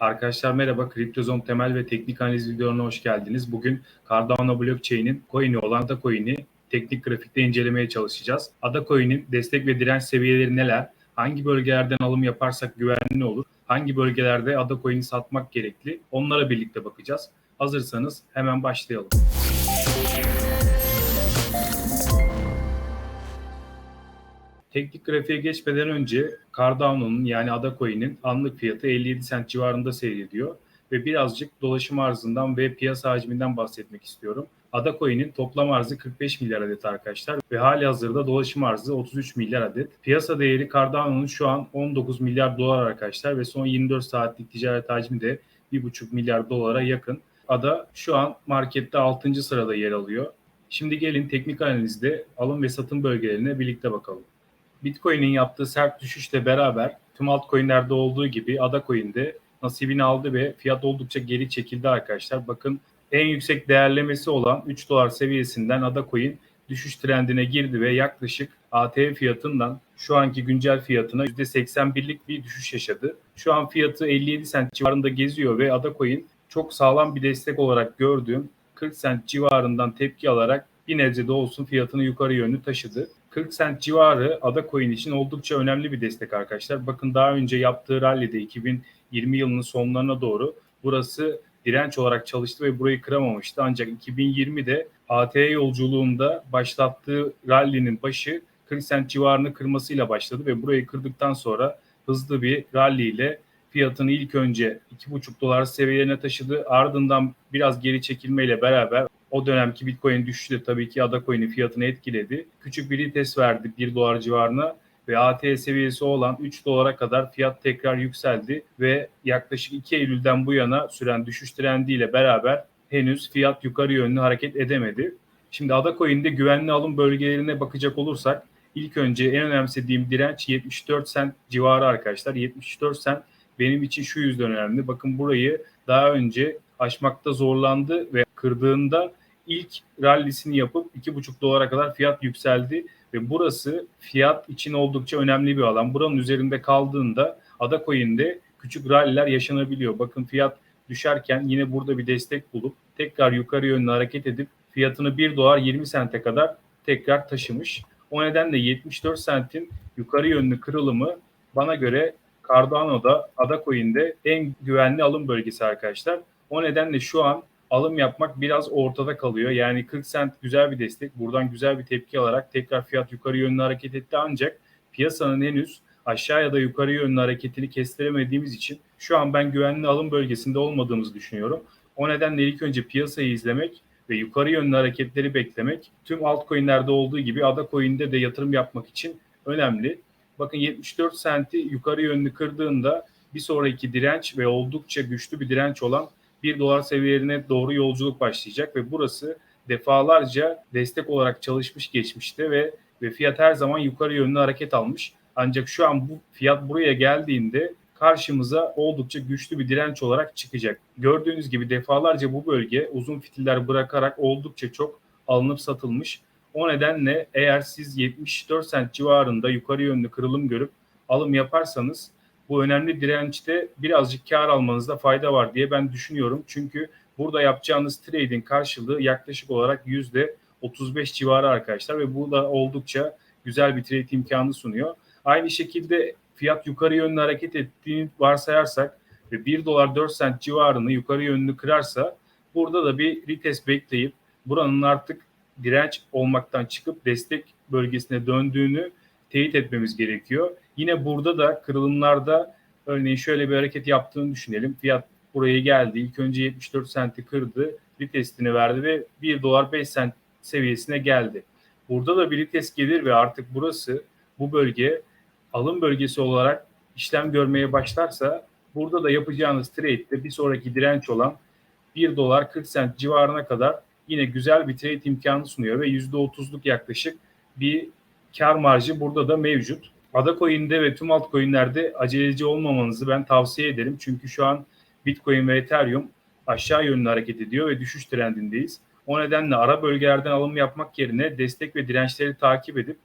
Arkadaşlar merhaba, Kriptozom temel ve teknik analiz videolarına hoş geldiniz. Bugün Cardano Blockchain'in coin'i olan Ada Coin'i teknik grafikte incelemeye çalışacağız. Ada Coin'in destek ve direnç seviyeleri neler? Hangi bölgelerden alım yaparsak güvenli olur? Hangi bölgelerde Ada Coin'i satmak gerekli? Onlara birlikte bakacağız. Hazırsanız hemen başlayalım. Teknik grafiğe geçmeden önce Cardano'nun yani Ada Coin'in anlık fiyatı 57 sent civarında seyrediyor ve birazcık dolaşım arzından ve piyasa hacminden bahsetmek istiyorum. Ada Coin'in toplam arzı 45 milyar adet arkadaşlar ve hali hazırda dolaşım arzı 33 milyar adet. Piyasa değeri Cardano'nun şu an 19 milyar dolar arkadaşlar ve son 24 saatlik ticaret hacmi de 1,5 milyar dolara yakın. Ada şu an markette 6. sırada yer alıyor. Şimdi gelin teknik analizde alım ve satım bölgelerine birlikte bakalım. Bitcoin'in yaptığı sert düşüşle beraber tüm altcoin'lerde olduğu gibi Ada Coin'de nasibini aldı ve fiyat oldukça geri çekildi arkadaşlar. Bakın en yüksek değerlemesi olan 3 dolar seviyesinden Ada Coin düşüş trendine girdi ve yaklaşık ATH fiyatından şu anki güncel fiyatına %81'lik bir düşüş yaşadı. Şu an fiyatı 57 sent civarında geziyor ve Ada Coin çok sağlam bir destek olarak gördüğüm 40 sent civarından tepki alarak bir nebze de olsun fiyatını yukarı yönlü taşıdı. 40 sent civarı Ada Coin için oldukça önemli bir destek arkadaşlar. Bakın daha önce yaptığı rallide 2020 yılının sonlarına doğru burası direnç olarak çalıştı ve burayı kıramamıştı. Ancak 2020'de ATH yolculuğunda başlattığı rallinin başı 40 sent civarını kırmasıyla başladı ve burayı kırdıktan sonra hızlı bir rally ile fiyatını ilk önce 2,5 dolar seviyelerine taşıdı. Ardından biraz geri çekilmeyle beraber o dönemki Bitcoin düşüşü de tabii ki Ada Coin'in fiyatını etkiledi. Küçük bir retest verdi 1 dolar civarına ve ATH seviyesi olan 3 dolara kadar fiyat tekrar yükseldi ve yaklaşık 2 Eylül'den bu yana süren düşüş trendiyle beraber henüz fiyat yukarı yönlü hareket edemedi. Şimdi Ada Coin'de güvenli alım bölgelerine bakacak olursak ilk önce en önemsediğim direnç 74 sent civarı arkadaşlar. 74 sent benim için şu yüzden önemli. Bakın burayı daha önce aşmakta zorlandı ve kırdığında ilk rallisini yapıp 2,5 dolara kadar fiyat yükseldi ve burası fiyat için oldukça önemli bir alan. Buranın üzerinde kaldığında Ada Coin'de küçük ralliler yaşanabiliyor. Bakın fiyat düşerken yine burada bir destek bulup tekrar yukarı yönlü hareket edip fiyatını 1 dolar 20 sente kadar tekrar taşımış. O nedenle 74 sentin yukarı yönlü kırılımı bana göre Cardano'da, Ada Coin'de en güvenli alım bölgesi arkadaşlar. O nedenle şu an alım yapmak biraz ortada kalıyor. Yani 40 sent güzel bir destek. Buradan güzel bir tepki alarak tekrar fiyat yukarı yönlü hareket etti ancak piyasanın henüz aşağı ya da yukarı yönlü hareketini kestiremediğimiz için şu an ben güvenli alım bölgesinde olmadığımızı düşünüyorum. O nedenle ilk önce piyasayı izlemek ve yukarı yönlü hareketleri beklemek tüm altcoin'lerde olduğu gibi Ada Coin'de de yatırım yapmak için önemli. Bakın 74 senti yukarı yönlü kırdığında bir sonraki direnç ve oldukça güçlü bir direnç olan 1 dolar seviyelerine doğru yolculuk başlayacak ve burası defalarca destek olarak çalışmış geçmişte ve ve fiyat her zaman yukarı yönlü hareket almış. Ancak şu an bu fiyat buraya geldiğinde karşımıza oldukça güçlü bir direnç olarak çıkacak. Gördüğünüz gibi defalarca bu bölge uzun fitiller bırakarak oldukça çok alınıp satılmış. O nedenle eğer siz 74 sent civarında yukarı yönlü kırılım görüp alım yaparsanız bu önemli dirençte birazcık kar almanızda fayda var diye ben düşünüyorum. Çünkü burada yapacağınız trade'in karşılığı yaklaşık olarak yüzde 35 civarı arkadaşlar ve bu da oldukça güzel bir trade imkanı sunuyor. Aynı şekilde fiyat yukarı yönlü hareket ettiğini varsayarsak ve 1 dolar 4 sent civarını yukarı yönlü kırarsa burada da bir retest bekleyip buranın artık direnç olmaktan çıkıp destek bölgesine döndüğünü teyit etmemiz gerekiyor. Yine burada da kırılımlarda örneğin şöyle bir hareket yaptığını düşünelim. Fiyat buraya geldi. İlk önce 74 senti kırdı. Retestini verdi ve 1 dolar 5 sent seviyesine geldi. Burada da bir retest gelir ve artık burası bu bölge alım bölgesi olarak işlem görmeye başlarsa burada da yapacağınız trade'de bir sonraki direnç olan 1 dolar 40 sent civarına kadar yine güzel bir trade imkanı sunuyor ve %30'luk yaklaşık bir kar marjı burada da mevcut. Ada Coin'de ve tüm altcoin'lerde aceleci olmamanızı ben tavsiye ederim. Çünkü şu an Bitcoin ve Ethereum aşağı yönlü hareket ediyor ve düşüş trendindeyiz. O nedenle ara bölgelerden alım yapmak yerine destek ve dirençleri takip edip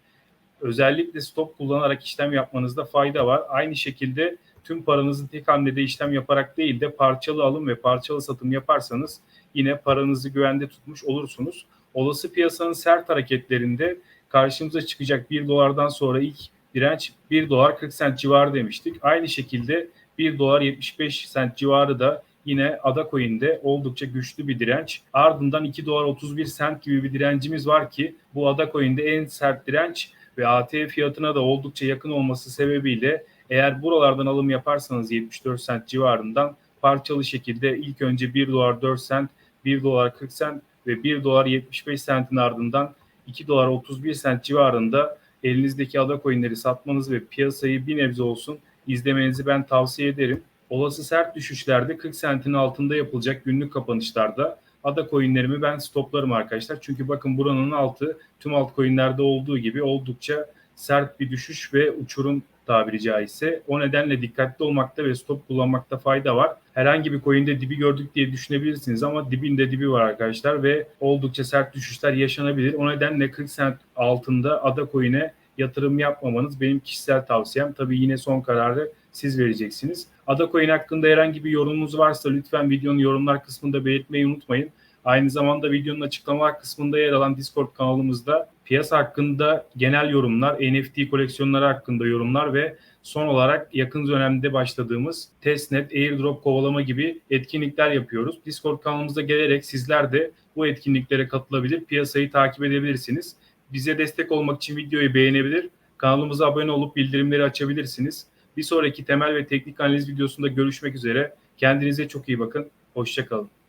özellikle stop kullanarak işlem yapmanızda fayda var. Aynı şekilde tüm paranızı tek hamlede işlem yaparak değil de parçalı alım ve parçalı satım yaparsanız yine paranızı güvende tutmuş olursunuz. Olası piyasanın sert hareketlerinde karşımıza çıkacak 1 dolardan sonra ilk direnç 1 dolar 40 sent civarı demiştik. Aynı şekilde 1 dolar 75 sent civarı da yine Ada Coin'de oldukça güçlü bir direnç. Ardından 2 dolar 31 sent gibi bir direncimiz var ki bu Ada Coin'de en sert direnç ve ATF fiyatına da oldukça yakın olması sebebiyle eğer buralardan alım yaparsanız 74 sent civarından parçalı şekilde ilk önce 1 dolar 4 sent, 1 dolar 40 sent ve 1 dolar 75 sentin ardından 2 dolar 31 sent civarında elinizdeki ada coinleri satmanız ve piyasayı bir nebze olsun izlemenizi ben tavsiye ederim. Olası sert düşüşlerde 40 sentin altında yapılacak günlük kapanışlarda ada coinlerimi ben stoplarım arkadaşlar. Çünkü bakın buranın altı tüm altcoin'lerde olduğu gibi oldukça sert bir düşüş ve uçurum tabiri caizse. O nedenle dikkatli olmakta ve stop kullanmakta fayda var. Herhangi bir coin'de dibi gördük diye düşünebilirsiniz ama dibinde dibi var arkadaşlar ve oldukça sert düşüşler yaşanabilir. O nedenle 40 sent altında ada coin'e yatırım yapmamanız benim kişisel tavsiyem. Tabii yine son kararı siz vereceksiniz. Ada Coin hakkında herhangi bir yorumunuz varsa lütfen videonun yorumlar kısmında belirtmeyi unutmayın. Aynı zamanda videonun açıklamalar kısmında yer alan Discord kanalımızda piyasa hakkında genel yorumlar, NFT koleksiyonları hakkında yorumlar ve son olarak yakın dönemde başladığımız testnet, airdrop kovalama gibi etkinlikler yapıyoruz. Discord kanalımıza gelerek sizler de bu etkinliklere katılabilir, piyasayı takip edebilirsiniz. Bize destek olmak için videoyu beğenebilir, kanalımıza abone olup bildirimleri açabilirsiniz. Bir sonraki temel ve teknik analiz videosunda görüşmek üzere. Kendinize çok iyi bakın. Hoşçakalın.